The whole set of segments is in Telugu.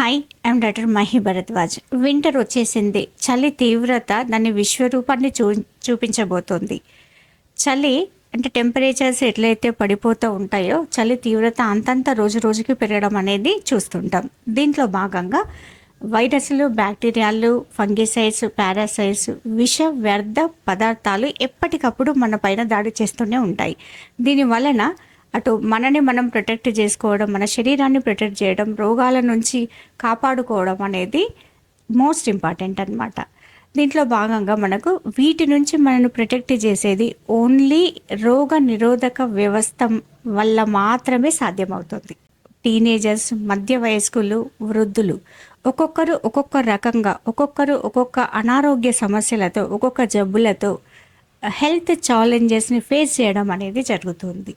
Hi I'm doctor Mahi Bharadwaj winter వచ్చేసింది. చలి తీవ్రత దాని విశ్వరూపాన్ని చూ చూపించబోతోంది. చలి అంటే టెంపరేచర్స్ ఎట్లయితే పడిపోతూ ఉంటాయో చలి తీవ్రత అంతంత రోజు రోజుకి పెరగడం అనేది చూస్తుంటాం. దీంట్లో భాగంగా వైరస్లు బ్యాక్టీరియాలు ఫంగిసైడ్స్ పారాసైడ్స్ విష వ్యర్థ పదార్థాలు ఎప్పటికప్పుడు మన పైన దాడి చేస్తూనే ఉంటాయి. దీని వలన అటు మనని మనం ప్రొటెక్ట్ చేసుకోవడం మన శరీరాన్ని ప్రొటెక్ట్ చేయడం రోగాల నుంచి కాపాడుకోవడం అనేది మోస్ట్ ఇంపార్టెంట్ అన్నమాట. దీంట్లో భాగంగా మనకు వీటి నుంచి మనను ప్రొటెక్ట్ చేసేది ఓన్లీ రోగ నిరోధక వ్యవస్థ వల్ల మాత్రమే సాధ్యమవుతుంది. టీనేజర్స్ మధ్య వయస్కులు వృద్ధులు ఒక్కొక్కరు ఒక్కొక్క రకంగా ఒక్కొక్కరు ఒక్కొక్క అనారోగ్య సమస్యలతో ఒక్కొక్క జబ్బులతో హెల్త్ ఛాలెంజెస్ని ఫేస్ చేయడం అనేది జరుగుతుంది.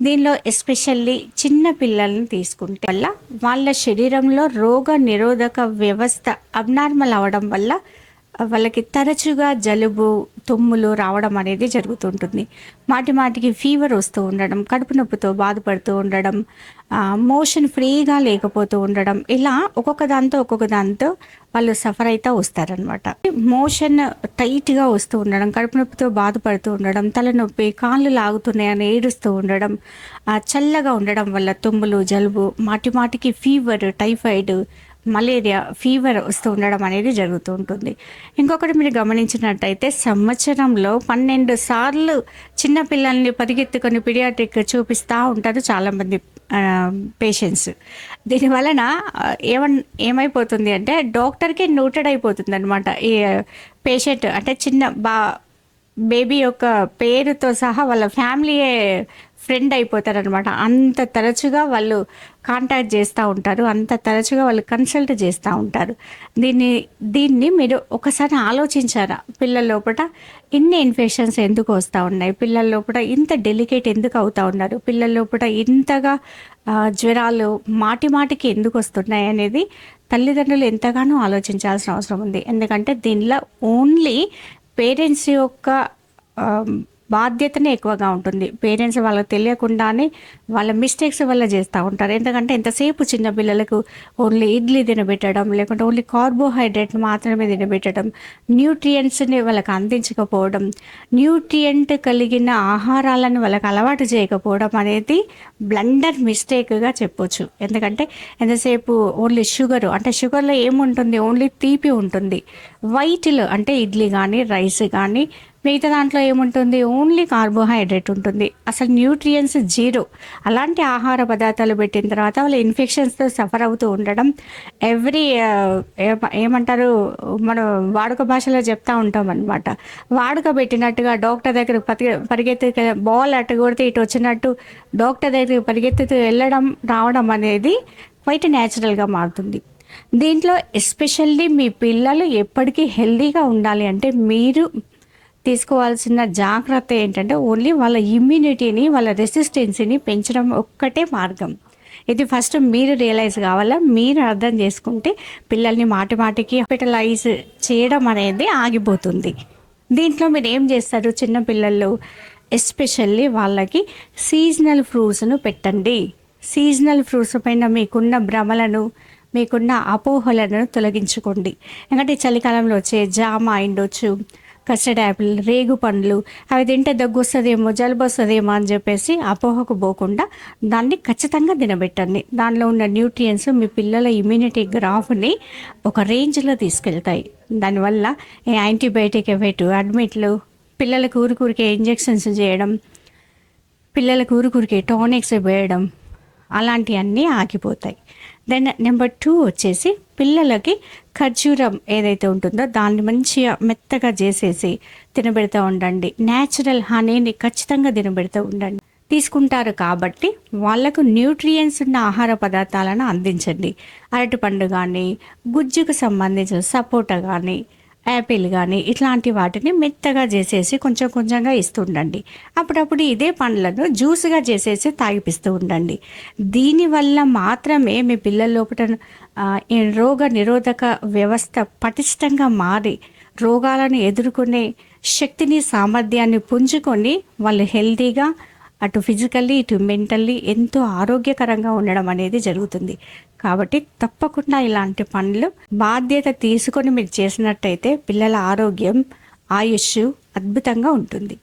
దీనిలో ఎస్పెషల్లీ చిన్న పిల్లల్ని తీసుకుంటే వల్ల వాళ్ళ శరీరంలో రోగ నిరోధక వ్యవస్థ అబ్నార్మల్ అవడం వల్ల వాళ్ళకి తరచుగా జలుబు తుమ్ములు రావడం అనేది జరుగుతుంటుంది. మాటి మాటికి ఫీవర్ వస్తూ ఉండడం కడుపు నొప్పితో బాధపడుతూ ఉండడం మోషన్ ఫ్రీగా లేకపోతూ ఉండడం ఇలా ఒక్కొక్క దాంతో ఒక్కొక్క దాంతో వాళ్ళు సఫర్ అయితే వస్తారనమాట మోషన్ టైట్గా వస్తూ ఉండడం కడుపు నొప్పితో బాధపడుతూ ఉండడం తలనొప్పి కాళ్ళు లాగుతున్నాయని ఏడుస్తూ ఉండడం చల్లగా ఉండడం వల్ల తుమ్ములు జలుబు మాటి మాటికి ఫీవర్ టైఫాయిడ్ మలేరియా ఫీవర్ వస్తూ ఉండడం అనేది జరుగుతూ ఉంటుంది. ఇంకొకటి మీరు గమనించినట్టయితే సంవత్సరంలో పన్నెండు సార్లు చిన్నపిల్లల్ని పరిగెత్తుకొని పిడియాట్రిక్ చూపిస్తూ ఉంటారు చాలామంది పేషెంట్స్ దీని వలన ఏమన్ ఏమైపోతుంది అంటే డాక్టర్కి నోటెడ్ అయిపోతుంది అనమాట ఈ పేషెంట్ అంటే చిన్న బా బేబీ యొక్క పేరుతో సహా వాళ్ళ ఫ్యామిలీయే ఫ్రెండ్ అయిపోతారనమాట. అంత తరచుగా వాళ్ళు కాంటాక్ట్ చేస్తూ ఉంటారు. అంత తరచుగా వాళ్ళు కన్సల్ట్ చేస్తూ ఉంటారు. దీన్ని దీన్ని మీరు ఒకసారి ఆలోచించారా? పిల్లల లోపల ఇన్ని ఇన్ఫెక్షన్స్ ఎందుకు వస్తూ ఉన్నాయి? పిల్లల లోపల ఇంత డెలికేట్ ఎందుకు అవుతూ ఉన్నారు? పిల్లల లోపల ఇంతగా జ్వరాలు మాటి మాటికి ఎందుకు వస్తున్నాయి అనేది తల్లిదండ్రులు ఎంతగానో ఆలోచించాల్సిన అవసరం ఉంది. ఎందుకంటే దీనిలో ఓన్లీ పేరెంట్స్ యొక్క బాధ్యతనే ఎక్కువగా ఉంటుంది. పేరెంట్స్ వాళ్ళకి తెలియకుండానే వాళ్ళ మిస్టేక్స్ వల్ల చేస్తూ ఉంటారు. ఎందుకంటే ఎంతసేపు చిన్న పిల్లలకు ఓన్లీ ఇడ్లీ తినబెట్టడం లేకుంటే ఓన్లీ కార్బోహైడ్రేట్ మాత్రమే తినబెట్టడం న్యూట్రియంట్స్ని వాళ్ళకి అందించకపోవడం న్యూట్రియంట్ కలిగిన ఆహారాలను వాళ్ళకి అలవాటు చేయకపోవడం అనేది బ్లండర్ మిస్టేక్గా చెప్పొచ్చు. ఎందుకంటే ఎంతసేపు ఓన్లీ షుగర్ అంటే షుగర్లో ఏముంటుంది? ఓన్లీ తీపి ఉంటుంది. వైట్లో అంటే ఇడ్లీ కానీ రైస్ కానీ మిగతా దాంట్లో ఏముంటుంది? ఓన్లీ కార్బోహైడ్రేట్ ఉంటుంది. అసలు న్యూట్రియన్స్ జీరో. అలాంటి ఆహార పదార్థాలు పెట్టిన తర్వాత వాళ్ళు ఇన్ఫెక్షన్స్తో సఫర్ అవుతూ ఉండడం ఎవ్రీ ఏమంటారు? మనం వాడుక భాషలో చెప్తా ఉంటాం అనమాట వాడుక పెట్టినట్టుగా డాక్టర్ దగ్గర పరి పరిగెత్తి బాల్ అటు కొడితే ఇటు వచ్చినట్టు డాక్టర్ దగ్గరికి పరిగెత్తుతూ వెళ్ళడం రావడం అనేది వైట్ న్యాచురల్గా మారుతుంది. దీంట్లో ఎస్పెషల్లీ మీ పిల్లలు ఎప్పటికీ హెల్దీగా ఉండాలి అంటే మీరు తీసుకోవాల్సిన జాగ్రత్త ఏంటంటే ఓన్లీ వాళ్ళ ఇమ్యూనిటీని వాళ్ళ రెసిస్టెన్సీని పెంచడం ఒక్కటే మార్గం. ఇది ఫస్ట్ మీరు రియలైజ్ కావాలా? మీరు అర్థం చేసుకుంటే పిల్లల్ని మాటి మాటికి హాస్పిటలైజ్ చేయడం అనేది ఆగిపోతుంది. దీంట్లో మీరు ఏం చేస్తారు? చిన్న పిల్లలు ఎస్పెషల్లీ వాళ్ళకి సీజనల్ ఫ్రూట్స్ను పెట్టండి. సీజనల్ ఫ్రూట్స్ పైన మీకున్న భ్రమలను మీకున్న అపోహలను తొలగించుకోండి. ఎందుకంటే చలికాలంలో వచ్చే జామ అయిండొచ్చు కస్టర్డ్ యాపిల్ రేగు పండ్లు అవి తింటే దగ్గు వస్తుందేమో జలుబు వస్తుందేమో అని చెప్పేసి అపోహకు పోకుండా దాన్ని ఖచ్చితంగా తినబెట్టండి. దానిలో ఉన్న న్యూట్రియన్స్ మీ పిల్లల ఇమ్యూనిటీ గ్రాఫ్ని ఒక రేంజ్లో తీసుకెళ్తాయి. దానివల్ల యాంటీబయాటిక్ ఎఫెక్ట్ అడ్మిట్లు పిల్లలకు ఊరికూరికే ఇంజెక్షన్స్ చేయడం పిల్లలకు ఊరికూరికే టానిక్స్ వేయడం అలాంటివన్నీ ఆగిపోతాయి. దెన్ నెంబర్ టూ వచ్చేసి పిల్లలకి ఖర్జూరం ఏదైతే ఉంటుందో దాన్ని మంచిగా మెత్తగా చేసేసి తినబెడతా ఉండండి. న్యాచురల్ హనీని ఖచ్చితంగా తినబెడతా ఉండండి. తీసుకుంటారు కాబట్టి వాళ్ళకు న్యూట్రియన్స్ ఉన్న ఆహార పదార్థాలను అందించండి. అరటిపండు కానీ గుజ్జుకు సంబంధించిన సపోటా కానీ యాపిల్ కానీ ఇట్లాంటి వాటిని మెత్తగా చేసేసి కొంచెం కొంచెంగా ఇస్తుండండి. అప్పుడప్పుడు ఇదే పండ్లను జ్యూస్గా చేసేసి తాగిపిస్తూ ఉండండి. దీనివల్ల మాత్రమే మీ పిల్లల లోపల రోగ నిరోధక వ్యవస్థ పటిష్టంగా మారి రోగాలను ఎదుర్కొనే శక్తిని సామర్థ్యాన్ని పుంజుకొని వాళ్ళు హెల్తీగా అటు ఫిజికల్లీ ఇటు మెంటల్లీ ఎంతో ఆరోగ్యకరంగా ఉండడం అనేది జరుగుతుంది. కాబట్టి తప్పకుండా ఇలాంటి పనులు బాధ్యత తీసుకొని మీరు చేసినట్టయితే పిల్లల ఆరోగ్యం ఆయుష్ అద్భుతంగా ఉంటుంది.